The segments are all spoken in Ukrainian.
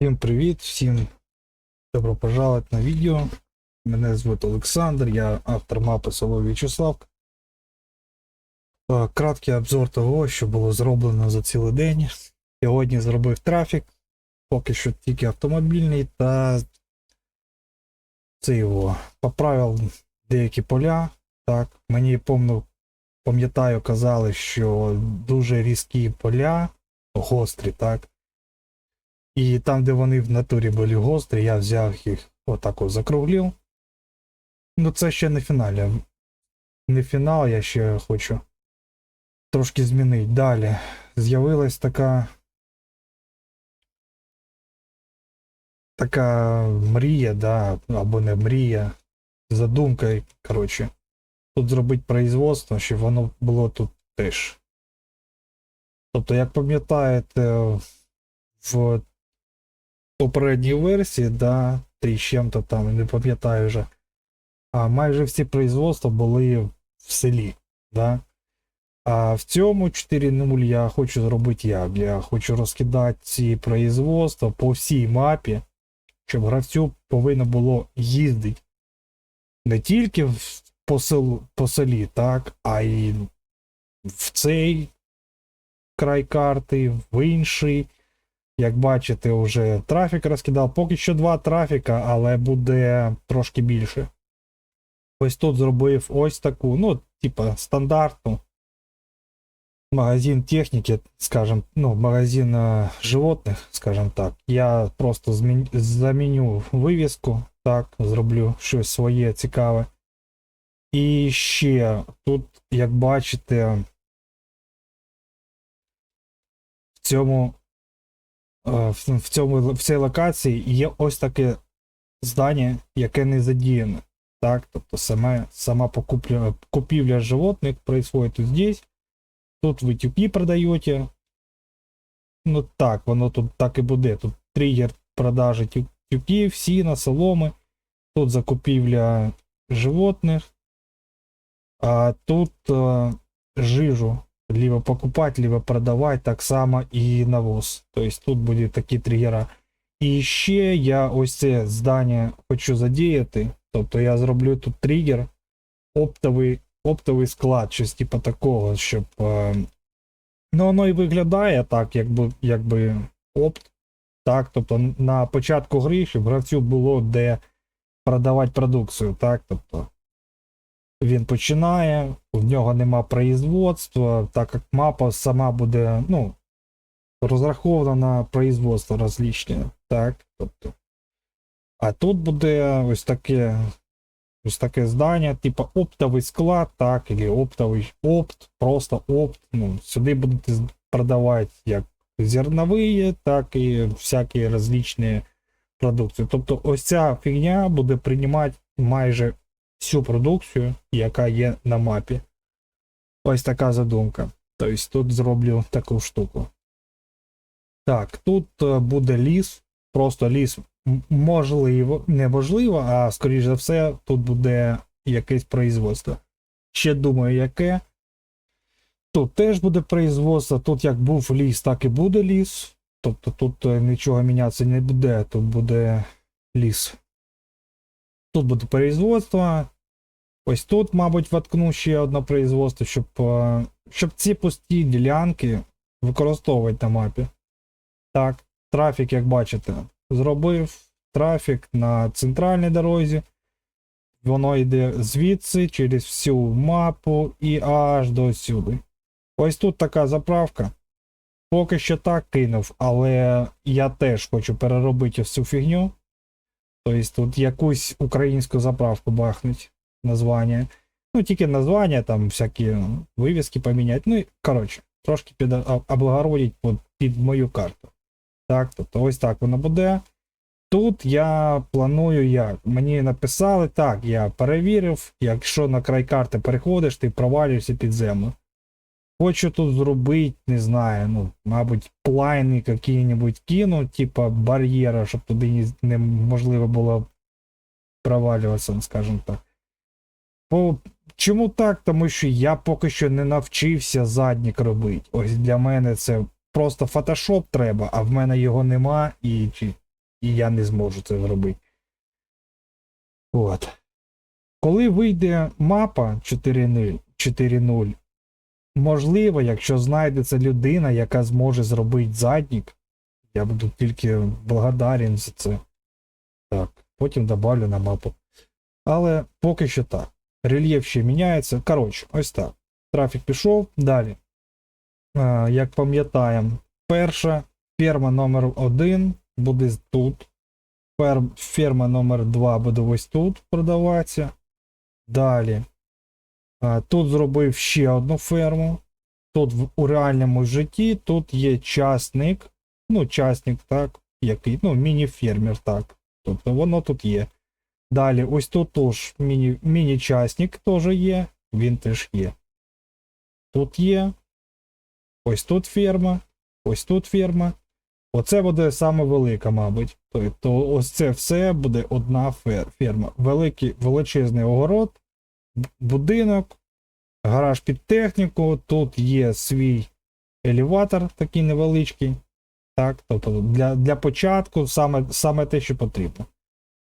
Всім привіт, всім добро пожаловать на відео. Мене звуть Олександр, я автор мапи село В'ячеслав. Краткий обзор того, що було зроблено за цілий день. Сьогодні зробив трафік, поки що тільки автомобільний, та це його поправив деякі поля. Так, мені помню, пам'ятаю, казали, що дуже різкі поля, гострі, так. І там, де вони в натурі були гострі, я взяв їх отак от закруглив. Ну це ще не фінал. Не фінал, я ще хочу трошки змінити. Далі з'явилась така. Така мрія, да, або не мрія, задумка, коротше. Тут зробити производство, щоб воно було тут теж. Тобто, як пам'ятаєте, в попередній версії, да, три чим-то там, не пам'ятаю вже. А майже всі производства були в селі. Да? А в цьому 4.0 я хочу зробити як? Я хочу розкидати ці производства по всій мапі, щоб гравцю повинно було їздити не тільки по, селу, по селі, так, а й в цей край карти, в інший. Як бачите, вже трафік розкидав. Поки що два трафіка, але буде трошки більше. Ось тут зробив ось таку, ну, типа, стандартну. Магазин техніки, скажем, ну, магазин е, животних, скажем так. Я просто заміню вивіску, так, зроблю щось своє цікаве. І ще тут, як бачите, в цьому в в цьому в цій локації є ось таке здання, яке не задіяне. Так, тобто саме, сама покупля, купівля животних происходит здесь. Тут ви тюки продаєте. Ну так, воно тут так і буде. Тут тригер продажі тю- тюків, сіна, соломи. Тут закупівля животних. А тут е, жижу либо покупать, либо продавать, так само і навоз. Тобто тут будуть такі тригера. І ще я ось це здання хочу задіяти. Тобто я зроблю тут тригер, оптовий оптовий склад, щось типу такого, щоб. Е, ну, воно і виглядає так, якби якби опт. Так, тобто на початку гри, щоб гравцю було де продавати продукцію. Так, тобто він починає, в нього нема производства, так як мапа сама буде, ну, розрахована на производство розлічне, так, тобто. А тут буде ось таке ось таке здання, типу оптовий склад, так, або оптовий опт, просто опт. Ну, сюди будете продавати як зернові, так і всякі розлічні продукції. Тобто ось ця фігня буде приймати майже всю продукцію, яка є на мапі. Ось така задумка. Тобто тут зроблю таку штуку. Так, тут е, буде ліс. Просто ліс можливо, неможливо, а скоріш за все, тут буде якесь производство. Ще думаю, яке. Тут теж буде производство. Тут як був ліс, так і буде ліс. Тобто тут е, нічого мінятися не буде, тут буде ліс. Тут буде производство. Ось тут, мабуть, воткну ще одне производство, щоб, е, щоб ці пусті ділянки використовувати на мапі. Так, трафік, як бачите, зробив трафік на центральній дорозі. Воно йде звідси через всю мапу і аж до сюди. Ось тут така заправка. Поки що так кинув, але я теж хочу переробити всю фігню. Тобто тут якусь українську заправку бахнуть названня. Ну, тільки названня, там всякі вивіски поміняти. Ну, і, коротше, трошки під, облагородить під, під мою карту. Так, тобто ось так воно буде. Тут я планую як. Мені написали, так, я перевірив, якщо на край карти переходиш, ти провалюєшся під землю. Хочу тут зробити, не знаю, ну, мабуть, плайни які-небудь кину, типа бар'єра, щоб туди неможливо було провалюватися, скажімо так. Бо чому так? Тому що я поки що не навчився заднік робити. Ось для мене це просто фотошоп треба, а в мене його нема, і і я не зможу це зробити. От. Коли вийде мапа 4.0, 4.0, можливо, якщо знайдеться людина, яка зможе зробити заднік, я буду тільки благодарен за це. Так, потім добавлю на мапу. Але поки що так. Рельєф ще міняється. Коротше, ось так. Трафік пішов. Далі. Е, як пам'ятаємо, перша ферма номер 1 буде тут. Ферма номер 2 буде ось тут продаватися. Далі. Тут зробив ще одну ферму. Тут в, у реальному житті тут є частник. Ну, частник, так, який, ну, міні-фермер, так. Тобто воно тут є. Далі, ось тут теж міні, міні-частник теж є. Він теж є. Тут є. Ось тут ферма. Ось тут ферма. Оце буде саме велика, мабуть. Тобто ось це все буде одна ферма. Великий величезний огород, будинок, гараж під техніку. Тут є свій елеватор, такий невеличкий. Так, тобто для, для початку саме, саме те, що потрібно.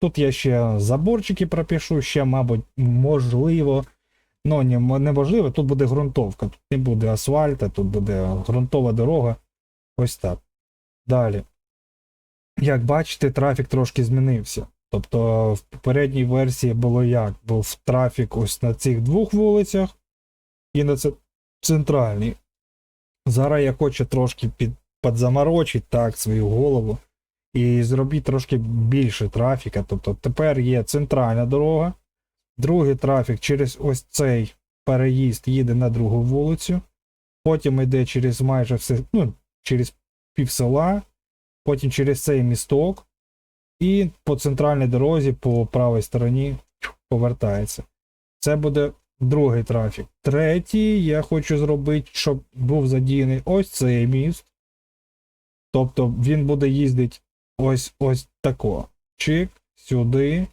Тут я ще заборчики пропишу, ще, мабуть, можливо. Ну, не, неможливо, тут буде ґрунтовка, тут не буде асфальта, тут буде ґрунтова дорога. Ось так. Далі. Як бачите, трафік трошки змінився. Тобто в попередній версії було як? Був трафік ось на цих двох вулицях і на це центральній. Зараз я хочу трошки під, підзаморочити так свою голову і зробити трошки більше трафіка. Тобто тепер є центральна дорога, другий трафік через ось цей переїзд їде на другу вулицю, потім йде через майже все, ну, через пів села, потім через цей місток, і по центральній дорозі по правій стороні повертається. Це буде другий трафік. Третій я хочу зробити, щоб був задіяний ось цей міст. Тобто він буде їздити ось ось тако. Чик, сюди.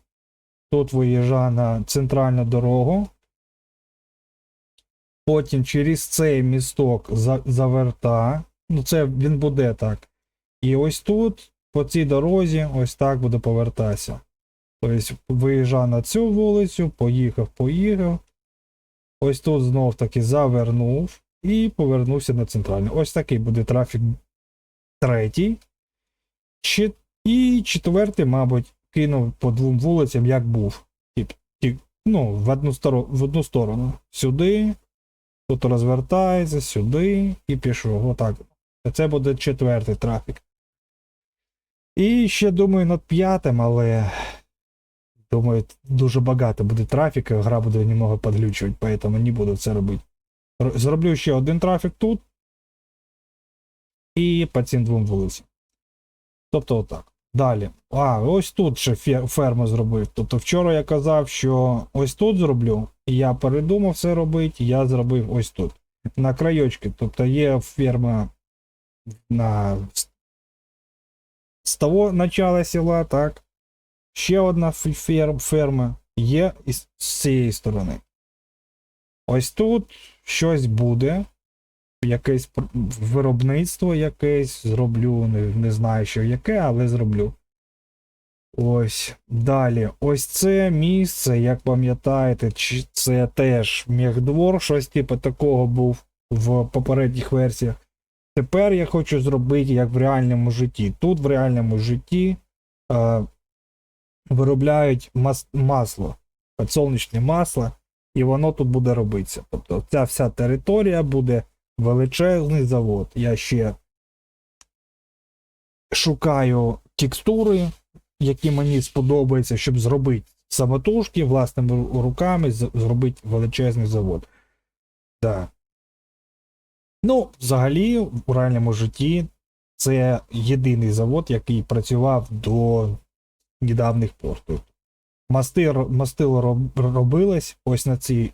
Тут виїжджає на центральну дорогу. Потім через цей місток за, заверта. Ну, це він буде так. І ось тут, по цій дорозі, ось так буде повертатися. Тобто виїжджав на цю вулицю, поїхав, поїхав. Ось тут знов таки завернув і повернувся на центральну. Ось такий буде трафік третій. Чи- І четвертий, мабуть, кинув по двом вулицям, як був. Тип, тип, ну, в одну, сторо- в одну сторону. Сюди, тут розвертається, сюди і пішов. Отак. Це буде четвертий трафік. І ще думаю над п'ятим, але думаю, дуже багато буде трафіка, гра буде немного підглючувати, поэтому не буду це робити. Зроблю ще один трафік тут. І по цим двом вулицям. Тобто отак. Далі. А, ось тут ще фе- ферму зробив. Тобто вчора я казав, що ось тут зроблю, і я передумав це робити, я зробив ось тут. На крайочки. Тобто є ферма на з того начала села, так. Ще одна фер- ферма є з цієї сторони. Ось тут щось буде. Якесь виробництво якесь зроблю. Не, не знаю, що яке, але зроблю. Ось. Далі. Ось це місце, як пам'ятаєте, це теж мехдвор, щось типу такого був в попередніх версіях. Тепер я хочу зробити як в реальному житті. Тут в реальному житті е, виробляють мас- масло, підсолнечне масло, і воно тут буде робитися. Тобто ця вся територія буде величезний завод. Я ще шукаю текстури, які мені сподобаються, щоб зробити самотужки власними руками, зробити величезний завод. Да. Ну, взагалі, у реальному житті це єдиний завод, який працював до недавніх пор. Тобто Мости, ро- мости роб- робились ось на цій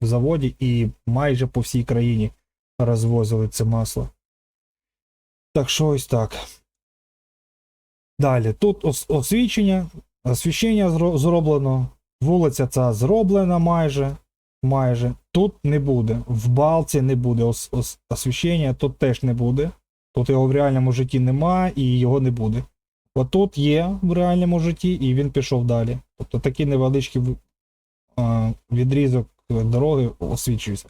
заводі, і майже по всій країні розвозили це масло. Так що ось так. Далі, тут ос- освічення, освіщення зроблено, вулиця ця зроблена майже. Майже. Тут не буде. В балці не буде ос- ос- освіщення, тут теж не буде. Тут його в реальному житті нема і його не буде. Отут є в реальному житті, і він пішов далі. Тобто такий невеличкий відрізок дороги освічується.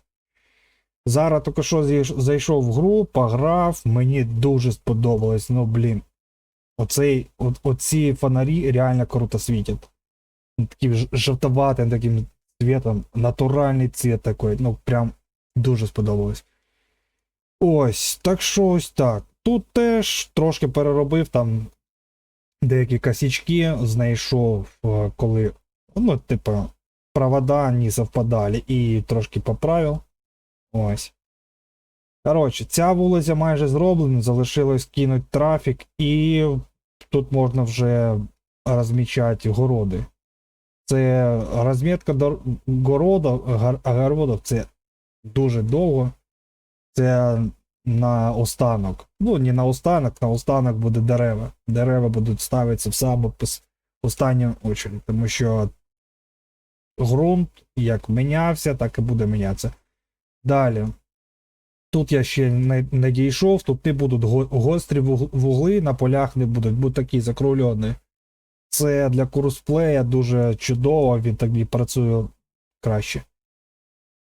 Зараз тільки що зайшов в гру, пограв, мені дуже сподобалось. Ну, блін. Оцей, от, оці фонарі реально круто світять. Таким жовтоватим таким цветом, натуральний цвет такий, ну прям дуже сподобалось. Ось, так що ось так. Тут теж трошки переробив там деякі косячки, знайшов, е, коли, ну, типу, провода не совпадали і трошки поправив. Ось. Коротше, ця вулиця майже зроблена, залишилось кинути трафік, і тут можна вже розмічати городи. Це розмітка огородів це дуже довго. Це на останок. Ну, не на останок, на останок буде дерева. Дерева будуть ставитися в саму останню очередь, тому що ґрунт як мінявся, так і буде мінятися. Далі. Тут я ще не, не дійшов, тут не будуть го- гострі вуг- вугли на полях не будуть, будуть такі закруглені. Це для курсплея дуже чудово, він так і працює краще.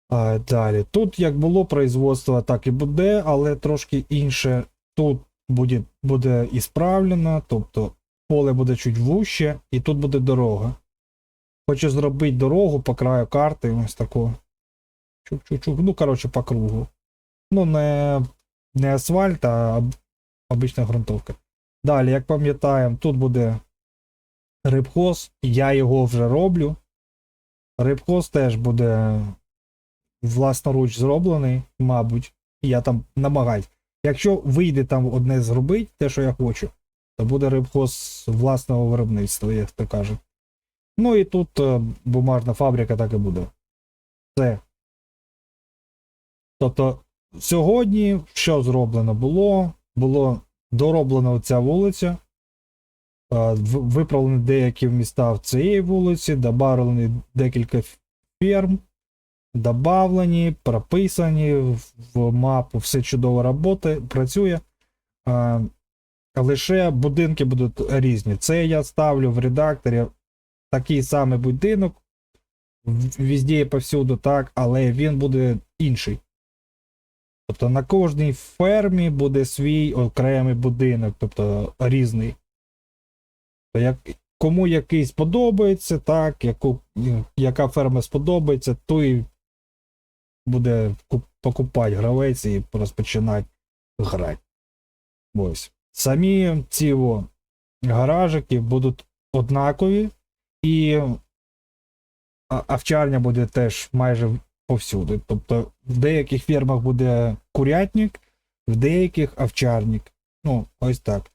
А, далі. Тут як було производство, так і буде, але трошки інше. Тут буде, буде справлено, тобто поле буде чуть вуще, і тут буде дорога. Хочу зробити дорогу по краю карти, ось таку. Чук-чук-чук. Ну, коротше, по кругу. Ну, не, не асфальт, а об- обична ґрунтовка. Далі, як пам'ятаємо, тут буде рибхоз, я його вже роблю. Рибхоз теж буде власноруч зроблений, мабуть. Я там намагаюсь. Якщо вийде там одне зробити, те, що я хочу, то буде рибхоз власного виробництва, як то кажуть. Ну і тут е, бумажна фабрика так і буде. Все. Тобто, сьогодні що зроблено було? Було дороблена ця вулиця, виправлені деякі міста в цієї вулиці, добавлені декілька ферм, добавлені, прописані в- мапу, все чудово роботи, працює. Лише будинки будуть різні. Це я ставлю в редакторі такий самий будинок, везде і повсюду, так, але він буде інший. Тобто на кожній фермі буде свій окремий будинок, тобто різний. Як, кому який сподобається, так, яку, яка ферма сподобається, той буде покупати гравець і розпочинати грати. Ось. Самі ці о, гаражики будуть однакові, і овчарня буде теж майже повсюди. Тобто в деяких фермах буде курятник, в деяких овчарник. Ну, ось так.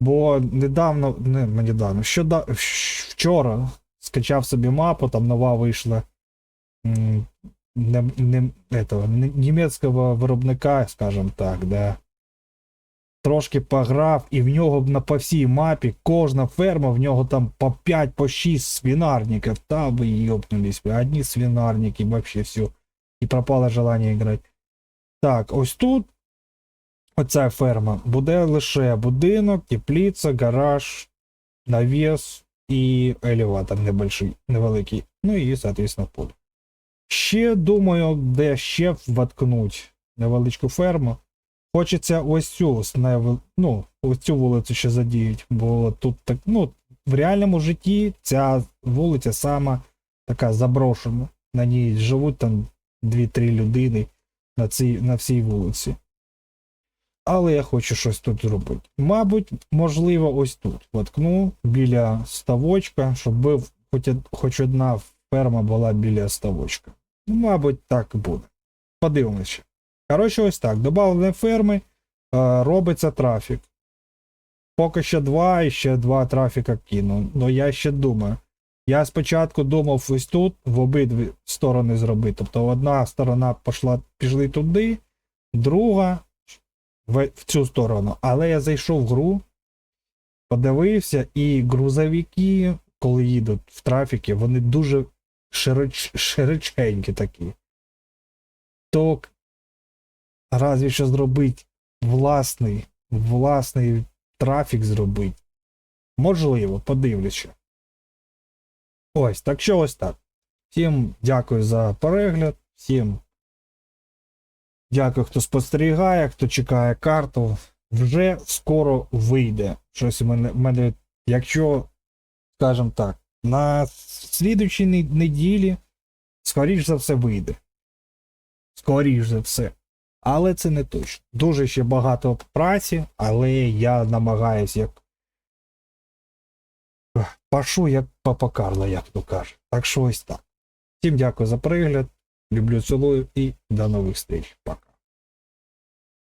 Бо недавно, не не недавно, щода, вчора скачав собі мапу, там нова вийшла не, не, этого, німецького виробника, скажімо так, да. Трошки пограв, і в нього на по всій мапі кожна ферма, в нього там по 5 по 6 свинарників. Та ви йопнулись, одні свинарники, вообще все. І пропало желання грати. Так, ось тут оця ферма буде лише будинок, теплиця, гараж, навіс і елеватор небольший, невеликий. Ну і, соответственно, поле. Ще думаю, де ще воткнуть невеличку ферму. Хочеться ось цю ну, ось цю вулицю ще задіють, бо тут так, ну, в реальному житті ця вулиця сама така заброшена. На ній живуть там 2-3 людини на, цій, на всій вулиці. Але я хочу щось тут зробити. Мабуть, можливо, ось тут. Воткну біля ставочка, щоб хоч, хоч одна ферма була біля ставочка. Ну, мабуть, так і буде. Подивимося. Коротше, ось так. Добавлені ферми, е, робиться трафік. Поки що два і ще два трафіка кину. Ну я ще думаю. Я спочатку думав ось тут в обидві сторони зробити. Тобто одна сторона пішла, пішли туди, друга в, цю сторону. Але я зайшов в гру, подивився, і грузовики, коли їдуть в трафіки, вони дуже широч, широченькі такі. То разві що зробити власний, власний трафік зробити. Можливо, подивлюсь. Ось, так що ось так. Всім дякую за перегляд, всім дякую, хто спостерігає, хто чекає карту. Вже скоро вийде. Щось у мене, в мене якщо, скажімо так, на слідучій неділі, скоріш за все, вийде. Скоріш за все. Але це не точно. Дуже ще багато праці, але я намагаюсь як. Пашу як папа Карло, як то каже. Так що ось так. Всім дякую за перегляд. Люблю, цілую і до нових зустріч. Пока.